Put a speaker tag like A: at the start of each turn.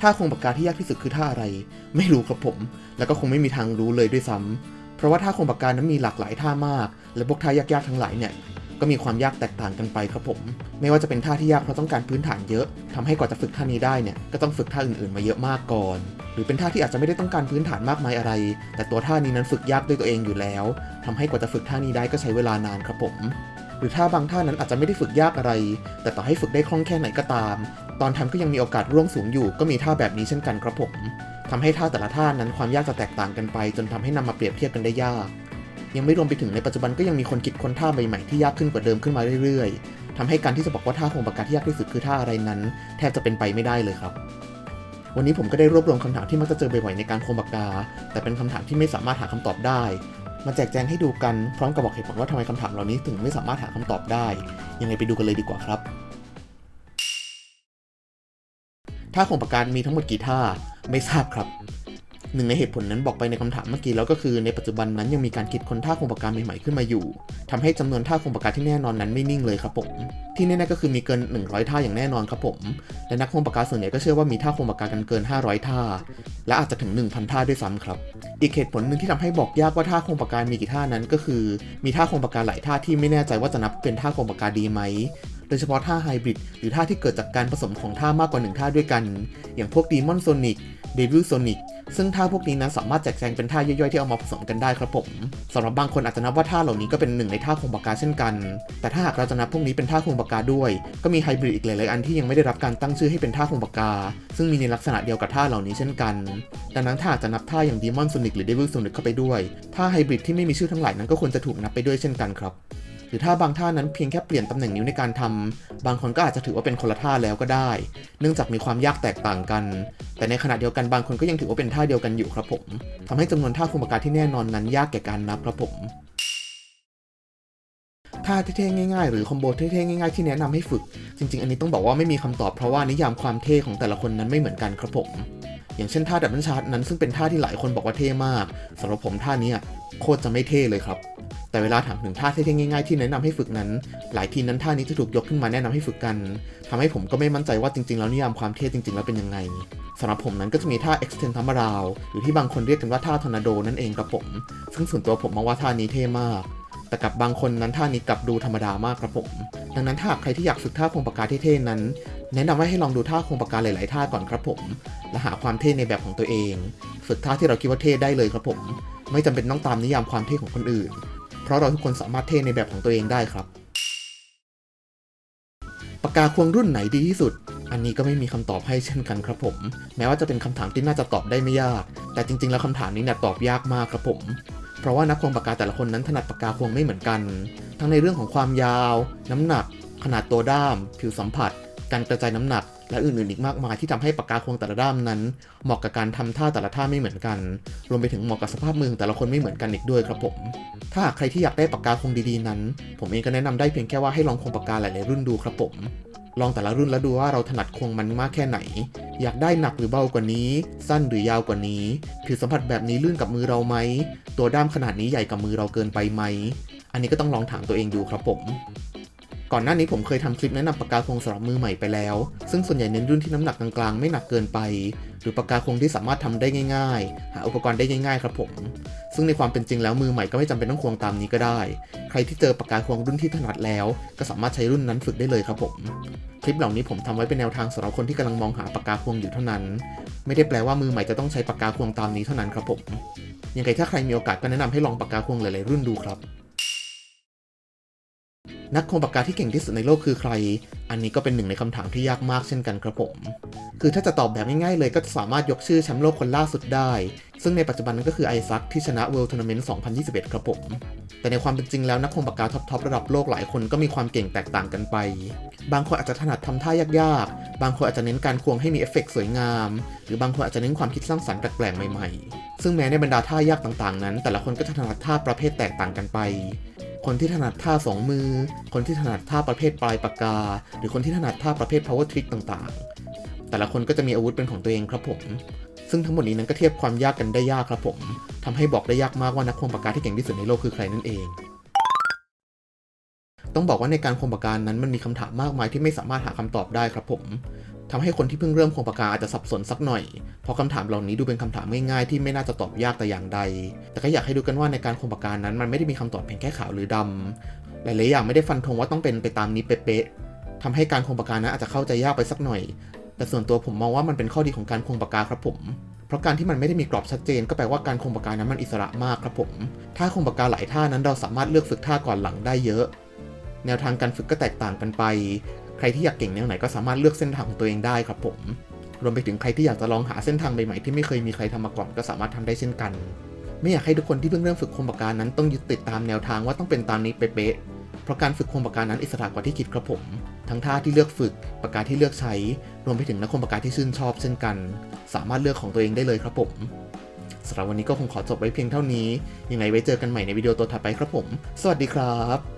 A: ท่าคงปากกาที่ยากที่สุดคือท่าอะไร ไม่รู้ครับผม แล้วก็คงไม่มีทางรู้เลยด้วยซ้ำเพราะว่าท่าคงปากกานั้นมีหลากหลายท่ามาก และพวกท่ายากๆทั้งหลายเนี่ยก็มีความยากแตกต่างกันไปครับผม ไม่ว่าจะเป็นท่าที่ยากเพราะต้องการพื้นฐานเยอะทำให้กว่าจะฝึกท่านี้ได้เนี่ยก็ต้องฝึกท่าอื่นๆมาเยอะมากก่อน หรือเป็นท่าที่อาจจะไม่ได้ต้องการพื้นฐานมากมายอะไร แต่ตัวท่านี้นั้นฝึกยากด้วยตัวเองอยู่แล้วทำให้กว่าจะฝึกท่านี้ได้ก็ใช้เวลานานครับผม หรือท่าบางท่านั้นอาจจะไม่ได้ฝึกยากอะไร แต่ต่อให้ฝึกได้คล่องแค่ไหนก็ตาม ตอนทำก็ยังมีโอกาสร่วงสูงอยู่ก็มีท่าแบบนี้เช่นกันครับผมทำให้ท่าแต่ละท่านั้นความยากจะแตกต่างกันไป จนทำให้นำมาเปรียบเทียบกันได้ยาก ยังไม่รวมไปถึงในปัจจุบันก็ยังมีคนคิดค้นท่าใหม่ๆที่ยากขึ้นกว่าเดิมขึ้นมาเรื่อยๆทำให้การที่จะบอกว่าท่าโคงปากกาที่ยากที่สุดคือท่าอะไรนั้น แทบจะเป็นไปไม่ได้เลยครับวันนี้ผมก็ได้รวบรวมคำถามที่มักจะเจอบ่อยๆในการโครงปากกา แต่เป็นคำถามที่ไม่สามารถหาคำตอบได้ มาแจกแจงให้ดูกันพร้อมกับบอกเหตุผลว่าทำไมคำถามเหล่านี้ถึงไม่สามารถหาคำตอบได้ ยังไงไปดูกันเลยดีกว่าครับท่าโคงปากกามีทั้งหมดกี่ท่าไม่ทราบครับหนึ่งในเหตุผลนั้นบอกไปในคำถามเมื่อกี้แล้วก็คือในปัจจุบันนั้นยังมีการคิดคนท่าคงปากกาใหม่ๆขึ้นมาอยู่ทำให้จำนวนท่าคงปากกาที่แน่นอนนั้นไม่นิ่งเลยครับผม ที่แน่ๆก็คือมีเกิน 100 ท่าอย่างแน่นอนครับผม และนักคงปากกาส่วนใหญ่ก็เชื่อว่ามีท่าคงปากกากันเกิน 500 ท่า และอาจจะถึง 1,000 ท่าด้วยซ้ำครับ อีกเหตุผลหนึ่งที่ทำให้บอกยากว่าท่าโครงปากกามีกี่ท่านั้นก็คือ มีท่าโครงปากกาหลายท่าที่ไม่แน่ใจว่าจะนับเป็นท่าโครงปากกาดีไหม โดยเฉพาะท่าไฮบริดหรือท่าที่เกิดจากการผสมของท่ามากกว่าหนึ่งท่าด้วยกัน อย่างพวกดีมอนโซนิก เดวิลโซนิกซึ่งท่าพวกนี้นั้นสามารถแจกแจงเป็นท่าย่อยๆที่เอามาผสมกันได้ครับผมสำหรับบางคนอาจจะนับว่าท่าเหล่านี้ก็เป็นหนึ่งในท่าคงปากกาเช่นกัน แต่ถ้าหากเราจะนับพวกนี้เป็นท่าคงปากกาด้วย ก็มีไฮบริดอีกหลายๆอันที่ยังไม่ได้รับการตั้งชื่อให้เป็นท่าคงปากกา ซึ่งมีในลักษณะเดียวกับท่าเหล่านี้เช่นกัน ดังนั้นถ้าจะนับท่าอย่างดีมอนโซนิกหรือเดวิลโซนิกเข้าไปด้วยท่าไฮบริดที่ไม่มีชื่อทั้งหลายนั้นก็ควรจะถูกนับไปด้วยเช่นกันครับ หรือถ้าบางท่านั้นเพียงแค่เปลี่ยนตำแหน่งนิ้วในการทำบางคนก็อาจจะถือว่าเป็นคนละท่าแล้วก็ได้ เนื่องจากมีความยากแตกต่างกัน แต่ในขณะเดียวกันบางคนก็ยังถือว่าเป็นท่าเดียวกันอยู่ครับผมทำให้จำนวนท่าคุมปากกาที่แน่นอนนั้นยากแก่การนับครับผมท่าเท่ๆง่ายๆ หรือคอมโบเท่ๆง่ายๆที่แนะนำให้ฝึก จริง ๆ อันนี้ต้องบอกว่าไม่มีคำตอบเพราะว่านิยามความเท่ของแต่ละคนนั้นไม่เหมือนกันครับผม อย่างเช่นท่าดับเบิลชาร์ตนั้นซึ่งเป็นท่าที่หลายคนบอกว่าเท่มากสำหรับผมท่านี้โคตรจะไม่เท่เลยครับ แต่เวลาถามถึงท่าเท่ๆง่ายๆที่แนะนำให้ฝึกนั้น หลายทีนั้นท่านี้จะถูกยกขึ้นมาแนะนำให้ฝึกกันทำให้ผมก็ไม่มั่นใจว่าจริงๆแล้วนิยามความเท่จริงๆ แล้วเป็นยังไงสำหรับผมนั้นก็จะมีท่า extend t a m a r a o หรือที่บางคนเรียกกันว่าท่าทอร์นาโดนั่นเองครับผม ซึ่งส่วนตัวผมมองว่าท่านี้เท่มาก แต่กับบางคนนั้นท่านี้กลับดูธรรมดามากครับผม ดังนั้นถ้าหากใครที่อยากฝึกท่าโครงปากกาเท่ๆนั้น แนะนำว่าให้ลองดูท่าโครงปากกาหลายๆท่าก่อนครับผม และหาความเท่ในแบบของตัวเอง ฝึกท่าที่เราคิดว่าเท่ได้เลยครับผม ไม่จำเป็นต้องตามนิยามความเท่ของคนอื่น เพราะเราทุกคนสามารถเท่ในแบบของตัวเองได้ครับ ปากกาควงรุ่นไหนดีที่สุด อันนี้ก็ไม่มีคำตอบให้เช่นกันครับผม แม้ว่าจะเป็นคำถามที่น่าจะตอบได้ไม่ยาก แต่จริง ๆ แล้วคำถามนี้เนี่ยตอบยากมากครับผม เพราะว่านักควงปากกาแต่ละคนนั้นถนัดปากกาควงไม่เหมือนกัน ทั้งในเรื่องของความยาว น้ำหนัก ขนาดตัวด้าม ผิวสัมผัส การกระจายน้ำหนัก และอื่นๆอีกมากมายที่ทำให้ปากกาควงแต่ละด้ามนั้น เหมาะกับการทำท่าแต่ละท่าไม่เหมือนกัน รวมไปถึงเหมาะกับสภาพมือของแต่ละคนไม่เหมือนกันอีกด้วยครับผม ถ้าหากใครที่อยากได้ปากกาควงดีๆนั้น ผมเองก็แนะนำได้เพียงแค่ว่าให้ลองควงปากกาหลายๆรุ่นดูครับผม ลองแต่ละรุ่นแล้วดูว่าเราถนัดควงมันมากแค่ไหน อยากได้หนักหรือเบากว่านี้ สั้นหรือยาวกว่านี้ ผิวสัมผัสแบบนี้ลื่นกับมือเราไหม ตัวด้ามขนาดนี้ใหญ่กับมือเราเกินไปไหม อันนี้ก็ต้องลองถามตัวเองดูครับผม ก่อนหน้านี้ผมเคยทำคลิปแนะนำปากกาคงสำหรับมือใหม่ไปแล้ว ซึ่งส่วนใหญ่เน้นรุ่นที่น้ำหนักกลางๆ ไม่หนักเกินไป หรือปากกาคงที่สามารถทำได้ง่ายๆ หาอุปกรณ์ได้ง่ายๆ ครับผม ซึ่งในความเป็นจริงแล้วมือใหม่ก็ไม่จำเป็นต้องควงตามนี้ก็ได้ ใครที่เจอปากกาควงรุ่นที่ถนัดแล้ว ก็สามารถใช้รุ่นนั้นฝึกได้เลยครับผม คลิปเหล่านี้ผมทำไว้เป็นแนวทางสำหรับคนที่กำลังมองหาปากกาควงอยู่เท่านั้น ไม่ได้แปลว่ามือใหม่จะต้องใช้ปากกาควงตามนี้เท่านั้นครับผมยังไงถ้าใครมีโอกาสก็แนะนำให้ลองปากกาควงหลายๆรุ่นดูครับ นักควงปากกาที่เก่งที่สุดในโลกคือใคร อันนี้ก็เป็นหนึ่งในคำถามที่ยากมากเช่นกันครับผม คือถ้าจะตอบแบบง่ายๆเลยก็จะสามารถยกชื่อแชมป์โลกคนล่าสุดได้ ซึ่งในปัจจุบันนั้นก็คือไอซักที่ชนะ World Tournament 2021 ครับผม แต่ในความเป็นจริงแล้วนักควงปากกาท็อปๆระดับโลกหลายคนก็มีความเก่งแตกต่างกันไป บางคนอาจจะถนัดทำท่ายากๆ บางคนอาจจะเน้นการควงให้มีเอฟเฟกต์สวยงาม หรือบางคนอาจจะเน้นความคิดสร้างสรรค์แปลกๆใหม่ๆ ซึ่งแม้ในบรรดาท่ายากต่างๆ นั้น แต่ละคนก็ถนัดท่าประเภทแตกต่างกันไป คนที่ถนัดท่าสองมือ คนที่ถนัดท่าประเภทปลายปากกา หรือคนที่ถนัดท่าประเภท power trick ต่างๆ แต่ละคนก็จะมีอาวุธเป็นของตัวเองครับผม ซึ่งทั้งหมดนี้นั้นก็เทียบความยากกันได้ยากครับผมทำให้บอกได้ยากมากว่านักควงปากกาที่เก่งที่สุดในโลกคือใครนั่นเอง ต้องบอกว่าในการควงปากกานั้นมันมีคำถามมากมายที่ไม่สามารถหาคำตอบได้ครับผม ทำให้คนที่เพิ่งเริ่มโครงปากกาอาจจะสับสนสักหน่อย เพราะคำถามเหล่านี้ดูเป็นคำถามง่ายๆที่ไม่น่าจะตอบยากแต่อย่างใด แต่ก็อยากให้ดูกันว่าในการโครงปากกานั้น มันไม่ได้มีคำตอบเพียงแค่ขาวหรือดำหลายๆอย่างไม่ได้ฟันธงว่าต้องเป็นไปตามนี้เป๊ะๆทำให้การโครงปากกานั้นอาจจะเข้าใจยากไปสักหน่อย แต่ส่วนตัวผมมองว่ามันเป็นข้อดีของการโครงปากกาครับผมเพราะการที่มันไม่ได้มีกรอบชัดเจน ก็แปลว่าการโครงปากกานั้นมันอิสระมากครับผม ถ้าโครงปากกาหลายท่านั้นเราสามารถเลือกฝึกท่าก่อนหลังได้เยอะ แนวทางการฝึกก็แตกต่างกันไป ใครที่อยากเก่งแนวไหนก็สามารถเลือกเส้นทางของตัวเองได้ครับผม รวมไปถึงใครที่อยากจะลองหาเส้นทางใหม่ๆที่ไม่เคยมีใครทำมาก่อนก็สามารถทำได้เช่นกัน ไม่อยากให้ทุกคนที่เพิ่งเริ่มฝึกโครงปากกานั้นต้องยึดติดตามแนวทางว่าต้องเป็นตามนี้เป๊ะๆ เพราะการฝึกโครงปากกานั้นอิสระกว่าที่คิดครับผม ทั้งท่าที่เลือกฝึก ปากกาที่เลือกใช้ รวมไปถึงนักโครงปากกาที่ชื่นชอบเช่นกัน สามารถเลือกของตัวเองได้เลยครับผมสำหรับวันนี้ก็คงขอจบไว้เพียงเท่านี้ ยังไงไว้เจอกันใหม่ในวิดีโอตัวถัดไปครับผม สวัสดีครับ